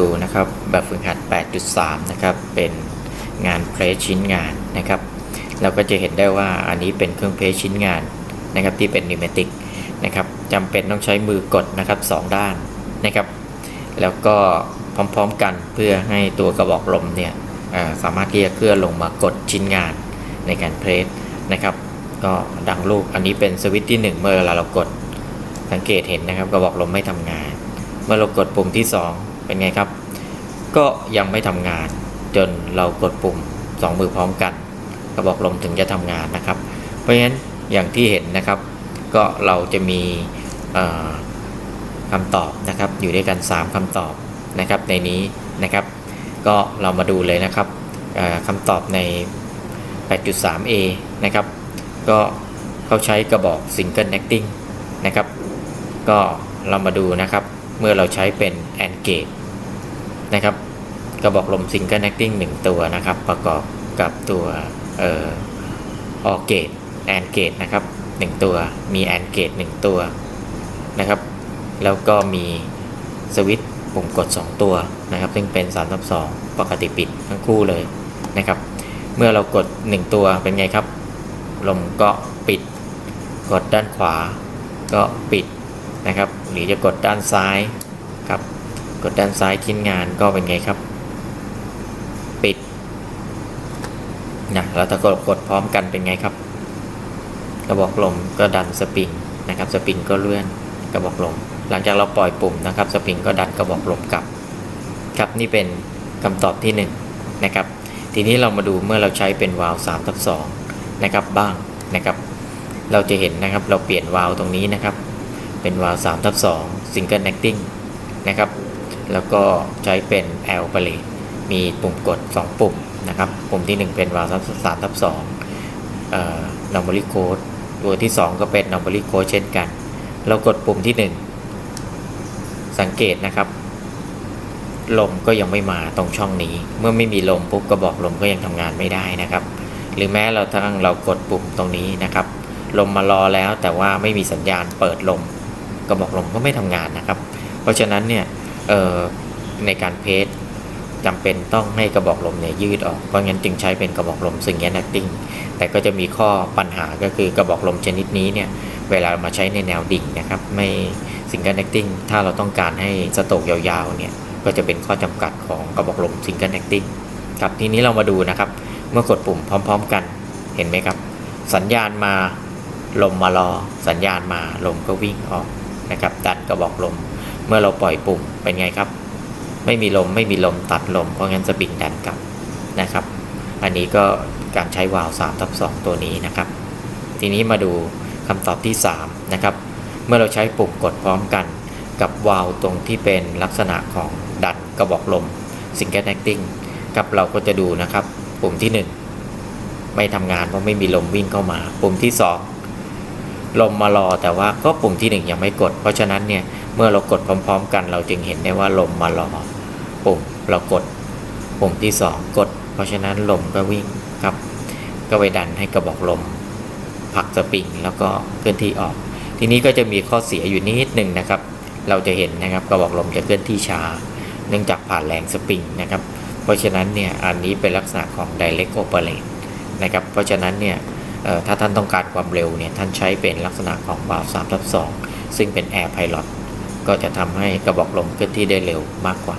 ดูนะครับ แบบฝึกหัด 8.3 นะครับ เป็นงานเพลสชิ้นงานนะครับ เราก็จะเห็นได้ว่าอันนี้เป็นเครื่องเพลสชิ้นงานนะครับที่เป็นนิวเมติกนะครับจำเป็นต้องใช้มือกดนะครับสองด้านนะครับ แล้วก็พร้อมๆกันเพื่อให้ตัวกระบอกลมเนี่ยสามารถที่จะเคลื่อนลงมากดชิ้นงานในการเพลสนะครับ ก็ดังลูกอันนี้เป็นสวิตช์ที่ 1 เมื่อเวลาเรากดสังเกตเห็นนะครับกระบอกลมไม่ทำงาน เมื่อเรากดปุ่มที่ 2 เป็นไงครับ ก็ยังไม่ทำงาน จนเรากดปุ่ม 2 มือพร้อมกัน กระบอกลมถึงจะทำงานนะครับ เพราะฉะนั้นอย่างที่เห็นนะครับ ก็เราจะมีเอ่อคำตอบนะครับ อยู่ด้วยกัน 3คำตอบนะครับในนี้นะครับ ก็เรามาดูเลยนะครับเอ่อคำตอบใน 8.3a นะครับ ก็เขาใช้กระบอก Single Acting นะครับ ก็เรามาดูนะครับ เมื่อเราใช้เป็น AND Gate นะครับกระบอกลม Single Acting 1ตัวนะครับ ประกอบกับตัวเอ่อ OR Gate AND Gate นะครับ1ตัวมี AND Gate 1ตัวนะครับ แล้วก็มีสวิตช์ปุ่มกด 2 ตัวนะครับ ซึ่งเป็น3ทับ2ปกติปิดทั้งคู่เลยนะครับ เมื่อเรากด 1 ตัวเป็นไงครับ ลมก็ปิด กดด้านขวาก็ปิดนะครับ หรือจะกดด้านซ้าย กดด้านซ้ายชิ้นงานก็เป็นไงครับ ปิดนะแล้วถ้ากดกดพร้อมกันเป็นไงครับ กระบอกลมก็ดันสปริงนะครับสปริงก็เลื่อนกระบอกลม หลังจากเราปล่อยปุ่มนะครับ สปริงก็ดันกระบอกลมกลับ ครับนี่เป็นคำตอบที่1นงนะครับทีนี้เรามาดูเมื่อเราใช้เป็นวาล์ว3ทับ2นะครับบ้างนะครับ เราจะเห็นนะครับเราเปลี่ยนวาล์วตรงนี้นะครับ เป็นวาล์ว3ทับ2 single acting นะครับ แล้วก็ใช้เป็น L p a l e t มีปุ่มกด 2 ปุ่มนะครับ ปุ่มที่ 1 เป็นวาล์ว3ทับ2เอ่อ normally code ตัวที่ 2 ก็เป็น normally code เช่นกัน เรากดปุ่มที่ 1 สังเกตนะครับ ลมก็ยังไม่มาตรงช่องนี้ เมื่อไม่มีลมปุ๊บกระบอกลมก็ยังทำงานไม่ได้นะครับ หรือแม้เราทั้งเรากดปุ่มตรงนี้นะครับ ลมมารอแล้วแต่ว่าไม่มีสัญญาณเปิดลม กระบอกลมก็ไม่ทำงานนะครับ เพราะฉะนั้นเนี่ย ในการเพจจำเป็นต้องให้กระบอกลมเนี่ยยืดออก เพราะงั้นจึงใช้เป็นกระบอกลมซึ่งแยนัตติ้งแต่ก็จะมีข้อปัญหาก็คือกระบอกลมชนิดนี้เนี่ยเวลามาใช้ในแนวดิ่งนะครับไม่ซิงเกิลแอคติ้งถ้าเราต้องการให้สโตกยาวๆเนี่ยก็จะเป็นข้อจำกัดของกระบอกลมซิงเกิลแอคติ้งครับทีนี้เรามาดูนะครับ เมื่อกดปุ่มพร้อม ๆ กันเห็นไหมครับ สัญญาณมาลมมารอ สัญญาณมาลมก็วิ่งออกนะครับดันกระบอกลม เมื่อเราปล่อยปุ่มเป็นไงครับ ไม่มีลมไม่มีลมตัดลม เพราะงั้นสปริงดันกลับนะครับ อันนี้ก็การใช้วาล์ว3ทับ2ตัวนี้นะครับ ทีนี้มาดูคำตอบที่3นะครับ เมื่อเราใช้ปุ่มกดพร้อมกัน กับวาล์วตรงที่เป็นลักษณะของดันกระบอกลม Single Acting กับเราก็จะดูนะครับ ปุ่มที่ 1 ไม่ทำงานเพราะไม่มีลมวิ่งเข้ามา ปุ่มที่ 2 ลมมารอแต่ว่าก็ปุ่มที่ 1 ยังไม่กด เพราะฉะนั้นเนี่ยเมื่อเรากดพร้อม ๆ กันเราจึงเห็นได้ว่าลมมารอปุ่มเรากดปุ่มที่ 2 กด เพราะฉะนั้นลมก็วิ่งครับ ก็ไปดันให้กระบอกลมผลักสปริงแล้วก็เคลื่อนที่ออก ทีนี้ก็จะมีข้อเสียอยู่นิดหนึ่งนะครับ เราจะเห็นนะครับกระบอกลมจะเคลื่อนที่ช้า เนื่องจากผ่านแรงสปริงนะครับ เพราะฉะนั้นเนี่ยอันนี้เป็นลักษณะของ direct operate นะครับ เพราะฉะนั้นเนี่ย ถ้าท่านต้องการความเร็วเนี่ยท่านใช้เป็นลักษณะของวาล์ว3ทับ2ซึ่งเป็น air pilot ก็จะทำให้กระบอกลมเคลื่อนที่ได้เร็วมากกว่า